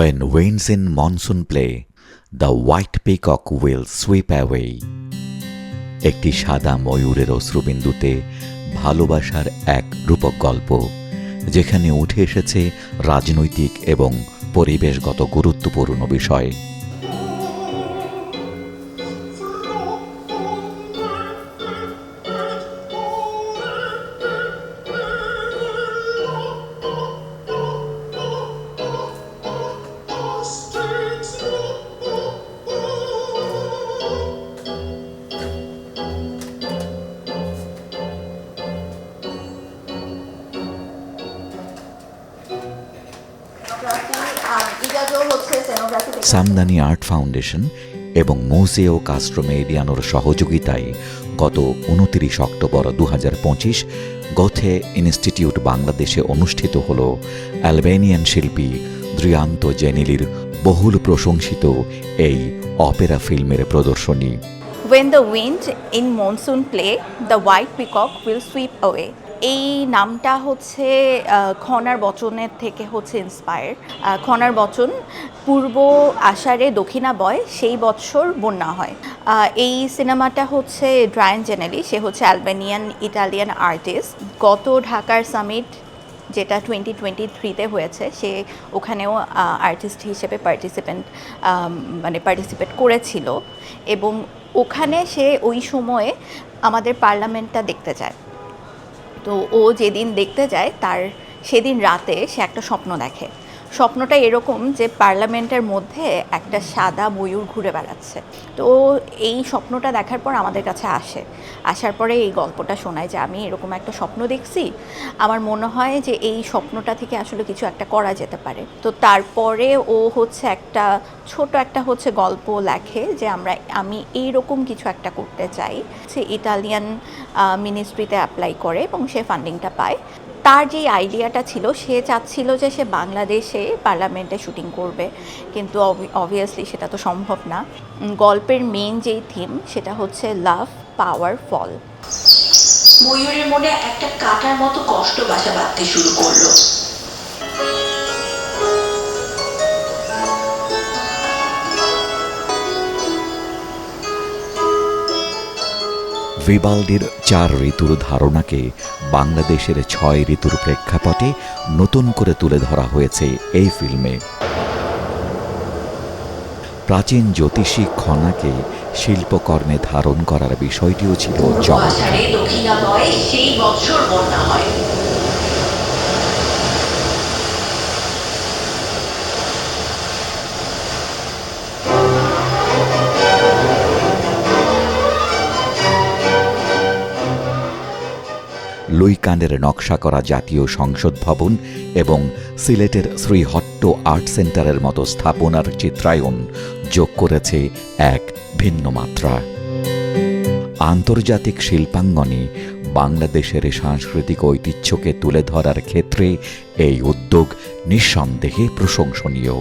When winds in monsoon play, the white peacock will sweep away. একটি সাদা ময়ূরের অশ্রুবিন্দুতে ভালোবাসার এক রূপক গল্প যেখানে উঠে এসেছে রাজনৈতিক এবং পরিবেশগত গুরুত্বপূর্ণ বিষয় সামদানি আর্ট ফাউন্ডেশন এবং মোজেও কাস্ট্রোমেডিয়ানোর সহযোগিতায় গত উনতিরিশ অক্টোবর দু পঁচিশ গথে ইনস্টিটিউট বাংলাদেশে অনুষ্ঠিত হল অ্যালবেনিয়ান শিল্পী দ্রিয়ান্ত জেনিলির বহুল প্রশংসিত এই অপেরা ফিল্মের প্রদর্শনী When the wind in monsoon play, the white peacock will sweep away. এই নামটা হচ্ছে খনার বচনের থেকে হচ্ছে ইন্সপায়ার খনার বচন পূর্ব আষাঢ়ে দক্ষিণা বয়, সেই বৎসর বন্যা হয়। এই সিনেমাটা হচ্ছে ড্রায়ন জেনেলি সে হচ্ছে অ্যালবেনিয়ান ইটালিয়ান আর্টিস্ট গত ঢাকার সামিট যেটা টোয়েন্টি টোয়েন্টি থ্রিতে হয়েছে, সে ওখানেও আর্টিস্ট হিসেবে পার্টিসিপেন্ট মানে পার্টিসিপেট করেছিল। এবং ওখানে সে ওই সময়ে আমাদের পার্লামেন্টটা দেখতে যায়। তো ও যেদিন দেখতে যায় তার সেদিন রাতে সে একটা স্বপ্ন দেখে। স্বপ্নটা এরকম যে পার্লামেন্টের মধ্যে একটা সাদা ময়ূর ঘুরে বেড়াচ্ছে। তো এই স্বপ্নটা দেখার পর আমাদের কাছে আসে। আসার পরে এই গল্পটা শোনায় যে আমি এরকম একটা স্বপ্ন দেখছি, আমার মনে হয় যে এই স্বপ্নটা থেকে আসলে কিছু একটা করা যেতে পারে। তো তারপরে ও হচ্ছে একটা ছোট একটা হচ্ছে গল্প লেখে যে আমরা, আমি এইরকম কিছু একটা করতে চাই। সে ইটালিয়ান মিনিস্ট্রিতে অ্যাপ্লাই করে এবং সে ফান্ডিংটা পায়। তার যে আইডিয়াটা ছিল, সে চাচ্ছিল যে সে বাংলাদেশে পার্লামেন্টে শুটিং করবে। কিন্তু অবভিয়াসলি সেটা তো সম্ভব না। গল্পের মেন যেই থিম সেটা হচ্ছে লাভ পাওয়ার ফল ময়ূরের মনে একটা কাটার মতো কষ্ট বাসা বাঁধতে শুরু করল। ভিবাল্ডির চার ঋতুর ধারণাকে বাংলাদেশের ছয় ঋতুর প্রেক্ষাপটে নতুন করে তুলে ধরা হয়েছে এই ফিল্মে। প্রাচীন জ্যোতিষী খনাকে শিল্পকর্মে ধারণ করার বিষয়টিও ছিল চমৎকার লুইকানের নকশা করা জাতীয় সংসদ ভবন এবং সিলেটের শ্রীহট্ট আর্ট সেন্টারের মতো স্থাপনার চিত্রায়ন যোগ করেছে এক ভিন্ন মাত্রা। আন্তর্জাতিক শিল্পাঙ্গনে বাংলাদেশের সাংস্কৃতিক ঐতিহ্যকে তুলে ধরার ক্ষেত্রে এই উদ্যোগ নিঃসন্দেহে প্রশংসনীয়।